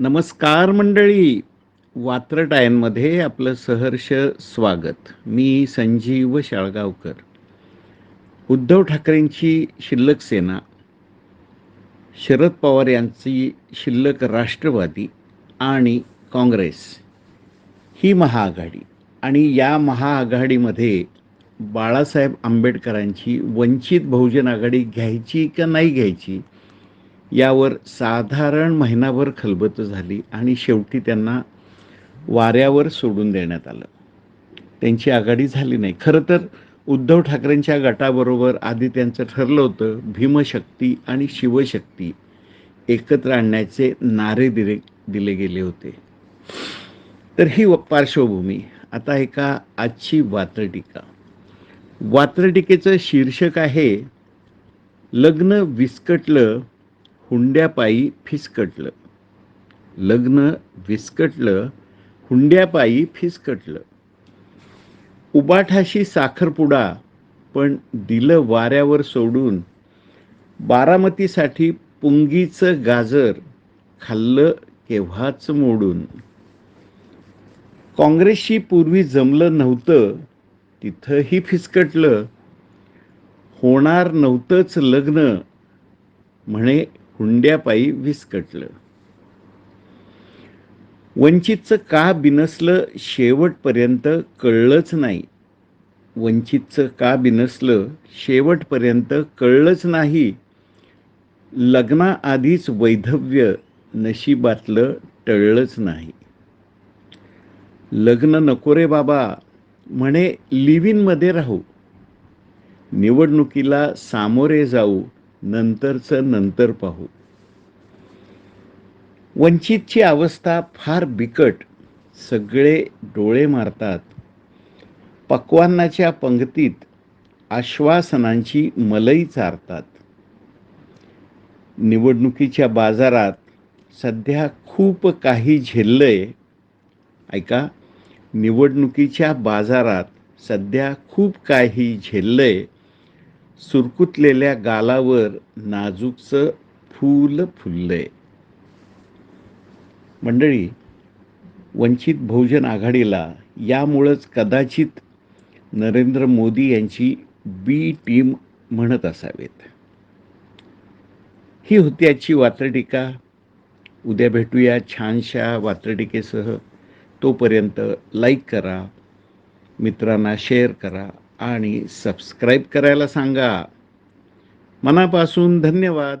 नमस्कार मंडळी. वात्रटायनमध्ये आपलं सहर्ष स्वागत. मी संजीव शाळगावकर. उद्धव ठाकरेंची शिल्लक सेना शरद पवार यांची शिल्लक राष्ट्रवादी आणि काँग्रेस ही महाआघाडी आणि या महाआघाडीमध्ये बाळासाहेब आंबेडकरांची वंचित बहुजन आघाडी घ्यायची का नाही घ्यायची यावर साधारण महिनाभर खलबत झाली आणि शेवटी त्यांना वाऱ्यावर सोडून देण्यात आलं. त्यांची आघाडी झाली नाही. खरं तर उद्धव ठाकरेंच्या गटाबरोबर आधी त्यांचं ठरलं होतं भीमशक्ती आणि शिवशक्ती एकत्र आणण्याचे नारे दिले दिले गेले होते. तर ही व- पार्श्वभूमी. आता एका आजची वात्रटीका. वात्रटिकेचं शीर्षक आहे लग्न विस्कटलं हुंड्यापायी फिसकटलं. लग्न विस्कटलं हुंड्यापायी फिसकटलं. उबाठाशी साखरपुडा पण दिलं वाऱ्यावर सोडून. बारामतीसाठी पुंगीचं गाजर खाल्लं केव्हाच मोडून. काँग्रेसशी पूर्वी जमलं नव्हतं तिथंही फिसकटलं. होणार नव्हतंच लग्न म्हणे हुंड्यापायी विस्कटलं. वंचितचं का बिनसलं शेवटपर्यंत कळलंच नाही. वंचितचं का बिनसलं शेवटपर्यंत कळलंच नाही. लग्नाआधीच वैधव्य नशिबातलं टळलंच नाही. लग्न नको रे बाबा म्हणे लिव्हिनमध्ये राहू. निवडणुकीला सामोरे जाऊ नंतरचं नंतर पाहू. वंचितची अवस्था फार बिकट. सगळे डोळे मारतात. पक्वान्नाच्या पंगतीत आश्वासनांची मलई चारतात. निवडणुकीच्या बाजारात सध्या खूप काही झेललंय. ऐका निवडणुकीच्या बाजारात सध्या खूप काही झेललंय. सुरकुतलेल्या गालावर नाजूकचं फूल फुललंय. मंडळी वंचित बहुजन आघाडीला यामुळंच कदाचित नरेंद्र मोदी यांची बी टीम म्हणत असावेत. ही होती आजची वात्रटिका. उद्या भेटूया छानशा वात्रटीकेसह. तोपर्यंत लाईक करा. मित्रांना शेअर करा. आणि सबस्क्राईब करायला सांगा. मनापासून धन्यवाद.